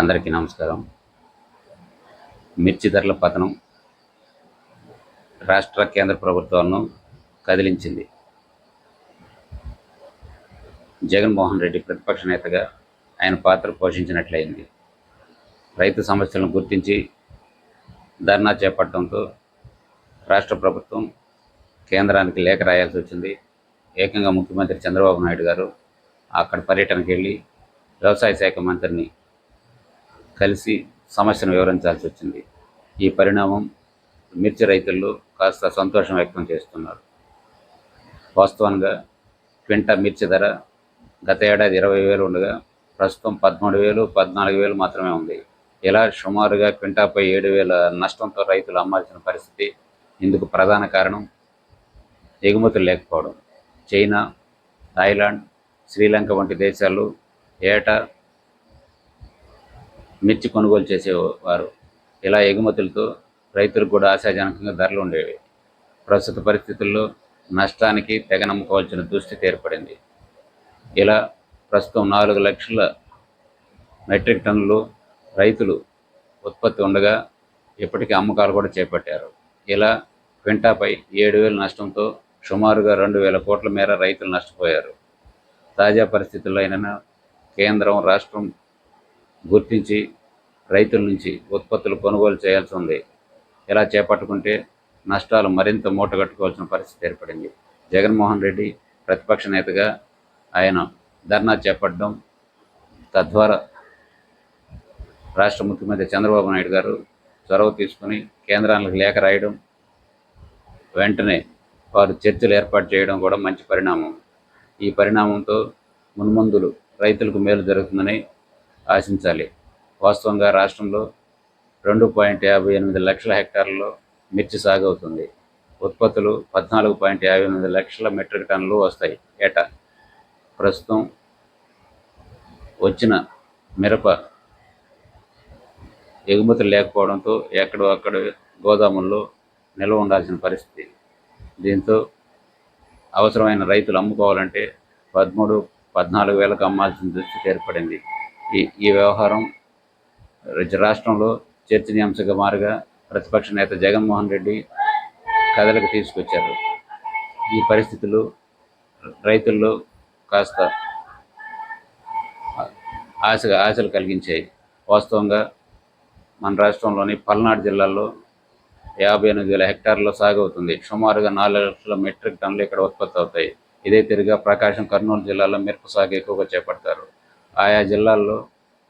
అందరికీ నమస్కారం. మిర్చి ధరల పతనం రాష్ట్ర కేంద్ర ప్రభుత్వాలను కదిలించింది. జగన్మోహన్ రెడ్డి ప్రతిపక్ష నేతగా ఆయన పాత్ర పోషించినట్లయింది. రైతు సమస్యలను గుర్తించి ధర్నా చేపట్టడంతో రాష్ట్ర ప్రభుత్వం కేంద్రానికి లేఖ రాయాల్సి వచ్చింది. ఏకంగా ముఖ్యమంత్రి చంద్రబాబు నాయుడు గారు అక్కడ పర్యటనకు వెళ్ళి వ్యవసాయ శాఖ మంత్రిని కలిసి సమస్యను వివరించాల్సి వచ్చింది. ఈ పరిణామం మిర్చి రైతులు కాస్త సంతోషం వ్యక్తం చేస్తున్నారు. వాస్తవంగా క్వింటా మిర్చి ధర గత ఏడాది ఇరవై వేలు ఉండగా ప్రస్తుతం పదమూడు వేలు పద్నాలుగు వేలు మాత్రమే ఉంది. ఇలా సుమారుగా క్వింటాపై ఏడు వేల నష్టంతో రైతులు అమ్మాల్సిన పరిస్థితి ఇందుకు ప్రధాన కారణం ఎగుమతులు లేకపోవడం. చైనా థాయిలాండ్ శ్రీలంక వంటి దేశాలు ఏటా మిర్చి కొనుగోలు చేసేవారు. ఇలా ఎగుమతులతో రైతులకు కూడా ఆశాజనకంగా ధరలు ఉండేవి. ప్రస్తుత పరిస్థితుల్లో నష్టానికి తెగనమ్ముకోవాల్సిన దుస్థితి ఏర్పడింది. ఇలా ప్రస్తుతం నాలుగు లక్షల మెట్రిక్ టన్నులు రైతులు ఉత్పత్తి ఉండగా ఇప్పటికీ అమ్మకాలు కూడా చేపట్టారు. ఇలా క్వింటాపై ఏడు వేల నష్టంతో సుమారుగా రెండు వేల కోట్ల మేర రైతులు నష్టపోయారు. తాజా పరిస్థితుల్లో అయినా కేంద్రం రాష్ట్రం గుర్తించి రైతుల నుంచి ఉత్పత్తులు కొనుగోలు చేయాల్సి ఉంది. ఇలా చేపట్టుకుంటే నష్టాలు మరింత మూటగట్టుకోవాల్సిన పరిస్థితి ఏర్పడింది. జగన్మోహన్ రెడ్డి ప్రతిపక్ష నేతగా ఆయన ధర్నా చేపట్టడం తద్వారా రాష్ట్ర ముఖ్యమంత్రి చంద్రబాబు నాయుడు గారు చొరవ తీసుకుని కేంద్రానికి లేఖ రాయడం వెంటనే వారు చర్చలు ఏర్పాటు చేయడం కూడా మంచి పరిణామం. ఈ పరిణామంతో మున్ముందులు రైతులకు మేలు జరుగుతుందని ఆశించాలి. వాస్తవంగా రాష్ట్రంలో రెండు పాయింట్ యాభై ఎనిమిది లక్షల హెక్టార్లలో మిర్చి సాగు అవుతుంది ఉత్పత్తులు పద్నాలుగు పాయింట్ యాభై ఎనిమిది లక్షల మెట్రిక్ టన్నులు వస్తాయి ఏటా. ప్రస్తుతం వచ్చిన మిరప ఎగుమతులు లేకపోవడంతో ఎక్కడో అక్కడ గోదాముల్లో నిల్వ ఉండాల్సిన పరిస్థితి. దీంతో అవసరమైన రైతులు అమ్ముకోవాలంటే పదమూడు పద్నాలుగు వేలకు అమ్మాల్సిన దృష్టికి ఏర్పడింది. ఈ ఈ వ్యవహారం రాష్ట్రంలో చర్చనీయాంశంగా మారుగా ప్రతిపక్ష నేత జగన్మోహన్ రెడ్డి కథలకు తీసుకొచ్చారు. ఈ పరిస్థితులు రైతుల్లో కాస్త ఆశగా ఆశలు కలిగించాయి. వాస్తవంగా మన రాష్ట్రంలోని పల్నాడు జిల్లాలో యాభై ఎనిమిది వేల హెక్టార్లో సాగు అవుతుంది. సుమారుగా నాలుగు లక్షల మెట్రిక్ టన్నులు ఇక్కడ ఉత్పత్తి అవుతాయి. ఇదే తిరిగా ప్రకాశం కర్నూలు జిల్లాలో మిరప సాగు ఎక్కువగా చేపడతారు. ఆయా జిల్లాల్లో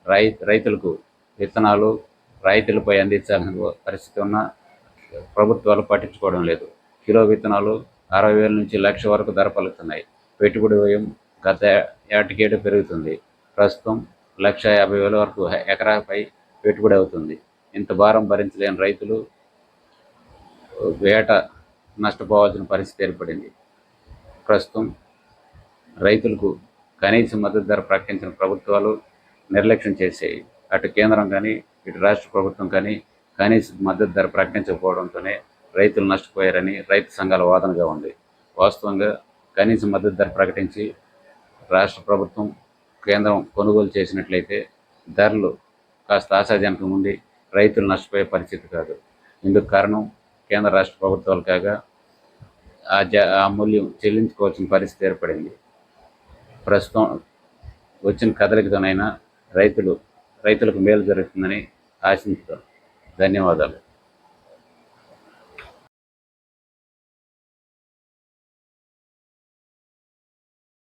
రై రైతులకు విత్తనాలు రైతులపై అందించాల్సిన పరిస్థితి ఉన్న ప్రభుత్వాలు పట్టించుకోవడం లేదు. కిలో విత్తనాలు అరవై వేల నుంచి లక్ష వరకు ధర పలుకుతున్నాయి. పెట్టుబడి వ్యయం గత ఏటికేటు పెరుగుతుంది. ప్రస్తుతం లక్ష యాభై వేల వరకు ఎకరాపై పెట్టుబడి అవుతుంది. ఇంత భారం భరించలేని రైతులు వేట నష్టపోవాల్సిన పరిస్థితి ఏర్పడింది. ప్రస్తుతం రైతులకు కనీస మద్దతు ధర ప్రకటించిన ప్రభుత్వాలు నిర్లక్ష్యం చేసేవి అటు కేంద్రం కానీ ఇటు రాష్ట్ర ప్రభుత్వం కానీ కనీస మద్దతు ధర ప్రకటించకపోవడంతోనే రైతులు నష్టపోయారని రైతు సంఘాల వాదనగా ఉంది. వాస్తవంగా కనీస మద్దతు ధర ప్రకటించి రాష్ట్ర ప్రభుత్వం కేంద్రం కొనుగోలు చేసినట్లయితే ధరలు కాస్త ఆశాజనకం ఉండి రైతులు నష్టపోయే పరిస్థితి కాదు. ఇందుకు కారణం కేంద్ర రాష్ట్ర ప్రభుత్వాలు కాగా ఆ జ ఆ మూల్యం చెల్లించుకోవాల్సిన పరిస్థితి ఏర్పడింది. ప్రస్తుతం వచ్చిన కదలికతోనైనా రైతులు రైతులకు మేలు జరుగుతుందని ఆశించుతాను ధన్యవాదాలు.